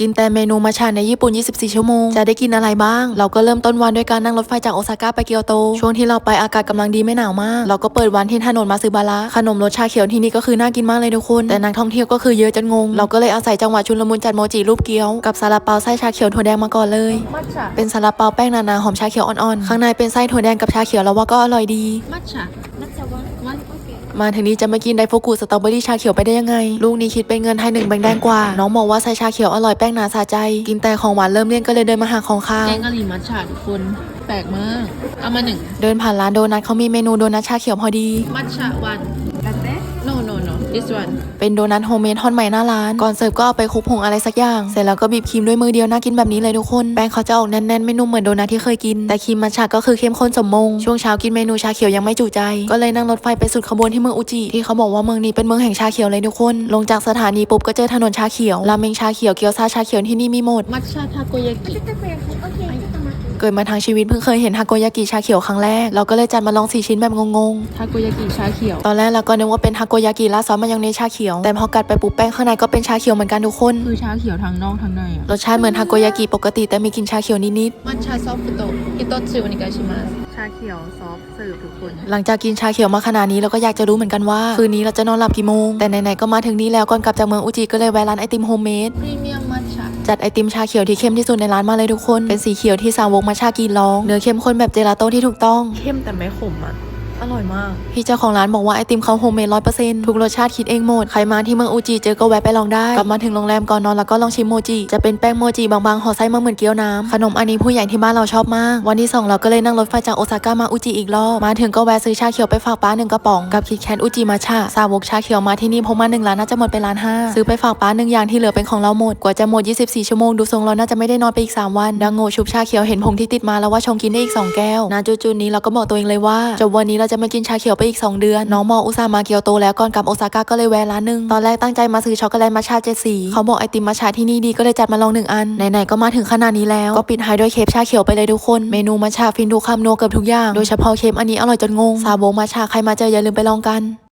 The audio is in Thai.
กินแต่เมนูมาชาในญี่ปุ่น 24 ชั่วโมง จะได้กินอะไรบ้าง เราก็เริ่มต้นวันด้วยการนั่งรถไฟจากโอซาก้าไปเกียวโต ช่วงที่เราไปอากาศกำลังดีไม่หนาวมาก เราก็เปิดวันที่ถนนมาซึบาระขนมรสชาเขียวที่นี่ก็คือน่ากินมากเลยทุกคน แต่นักท่องเที่ยวก็คือเยอะจนงง เราก็เลยอาศัยจังหวะชุลมุนจัดโมจิรูปเกี๊ยว กับซาลาเปาไส้ชาเขียวถั่วแดงมาก่อนเลยมัทฉะเป็นซาลาเปาแป้งนานาหอมชาเขียวอ่อนๆ ข้างในเป็นไส้ถั่วแดงกับชาเขียวแล้วว่าก็อร่อยดี มัทฉะมัทฉะวันมัทโอเคมาถึงนี้จะไม่กินไดฟุกุสตรอเบอรี่ชาเขียวไปได้ยังไง ลูกนี้คิดเป็นเงินไทยหนึ่งแบงค์แดงกว่า น้องบอกว่าใส่ชาเขียวอร่อยแป้งหนาสะใจ กินแต่ของหวานเริ่มเลี่ยนก็เลยเดินมาหาของข้าวแกงกะหรี่มัทฉะทุกคน แปลกมาก เอามาหนึ่ง เดินผ่านร้านโดนัทเขามีเมนูโดนัทชาเขียวพอดี มัทฉะวัน no no no this one เป็นโดนัทโฮมเมดทอดใหม่หน้าร้าน ก่อนเสิร์ฟก็เอาไปคลุกผงอะไรสักอย่าง เสร็จแล้วก็บีบครีมด้วยมือเดียวน่ากินแบบนี้เลยทุกคน แป้งเขาจะออกแน่นๆ ไม่นุ่มเหมือนโดนัทที่เคยกิน แต่ครีมมัทฉะก็คือเข้มข้นสมมง ช่วงเช้ากินเมนูชาเขียวยังไม่จุใจ ก็เลยนั่งรถไฟไปสุดขบวนที่เมืองอุจิ ที่เขาบอกว่าเมืองนี้เป็นเมืองแห่งชาเขียวเลยทุกคน ลงจากสถานีปุ๊บก็เจอถนนชาเขียว ราเมงชาเขียว เกี๊ยวซาชาเขียวที่นี่มีหมดมัทฉะทาโกยากิ เกิดมาทางชีวิตเพิ่งเคยเห็นฮาโกยากิชาเขียวครั้งแรก เราก็เลยจัดมาลองสี่ชิ้นแบบงงๆ ทาโกยากิชาเขียว ตอนแรกเราก็นึกว่าเป็นทาโกยากิราดซอสมายองเนสชาเขียว แต่พอกัดไปปุ๊บแป้งข้างในก็เป็นชาเขียวเหมือนกันทุกคน คือชาเขียวทางนอกทางในอะรสชาติเหมือนทาโกยากิปกติแต่มีกลิ่นชาเขียวนิดมัทฉะซอฟต์โตอิโตะซึโอนิกาชิมัสชาเขียวซอฟต์เสิร์ฟทุกคนๆหลังจากกินชาเขียวมาขนาดนี้เราก็อยากจะรู้เหมือนกันว่า คืนนี้เราจะนอนหลับกี่โมง แต่ไหนๆก็มาถึงนี่แล้วก่อนกลับจากเมืองอุจิก็เลยแวะร้านไอติมโฮมเมดพรีเมียมมัทฉะจัดไอติมชาเขียวที่เข้มที่สุดในร้านมาเลยทุกคน เป็นสีเขียวที่สาวกมาชากินลอง เนื้อเข้มข้นแบบเจลาโต้ที่ถูกต้อง เข้มแต่ไม่ขมอะ อร่อยมาก พี่เจ้าของร้านบอกว่าไอติมเขาโฮมเมดร้อยเปอร์เซ็นต์ทุกรสชาติคิดเองหมด ใครมาที่เมืองอูจิเจอก็แวะไปลองได้ กลับมาถึงโรงแรมก่อนนอนแล้วก็ลองชิมโมจิ จะเป็นแป้งโมจิบางๆห่อไส้มาเหมือนเกี๊ยวน้ำ ขนมอันนี้ผู้ใหญ่ที่บ้านเราชอบมาก วันที่สองเราก็เลยนั่งรถไฟจากโอซาก้ามาอูจิอีกรอบ มาถึงก็แวะซื้อชาเขียวไปฝากป้าหนึ่งกระป๋อง กับคิดแคนอูจิมาชาสาวกชาเขียวมาที่นี่พกมาหนึ่งล้านน่าจะหมดไปล้านห้าซื้อไปฝากป้าหนึ่งอย่างที่เหลือเป็นของเราหมด กว่าจะหมด 24 ชั่วโมงดูทรงเราน่าจะไม่ได้นอนไปอีก 3 วัน ดังโง่ชุบชาเขียวเห็นผงที่ติดมาแล้วว่าชงกินได้อีก2แก้วณจุดๆนี้เราก็บอกตัวเองเลยว่าจบวันนี้เราจะจะมากินชาเขียวไปอีก 2 เดือน น้องมออุตส่าห์มาเกียวโตแล้วก่อนกลับโอซาก้าก็เลยแวะร้านหนึง ตอนแรกตั้งใจมาซื้อช็อกโกแลตมัชชาเจ็ดสี เขาบอกไอติมมัชชาที่นี่ดีก็เลยจัดมาลองหนึ่งอัน ไหนๆก็มาถึงขนาดนี้แล้ว ก็ปิดท้ายด้วยเคปชาเขียวไปเลยทุกคน เมนูมัชชาฟินทุกคำนัวเกือบทุกอย่าง โดยเฉพาะเคปอันนี้อร่อยจนงง ซาโบมัชชาใครมาเจออย่าลืมไปลองกัน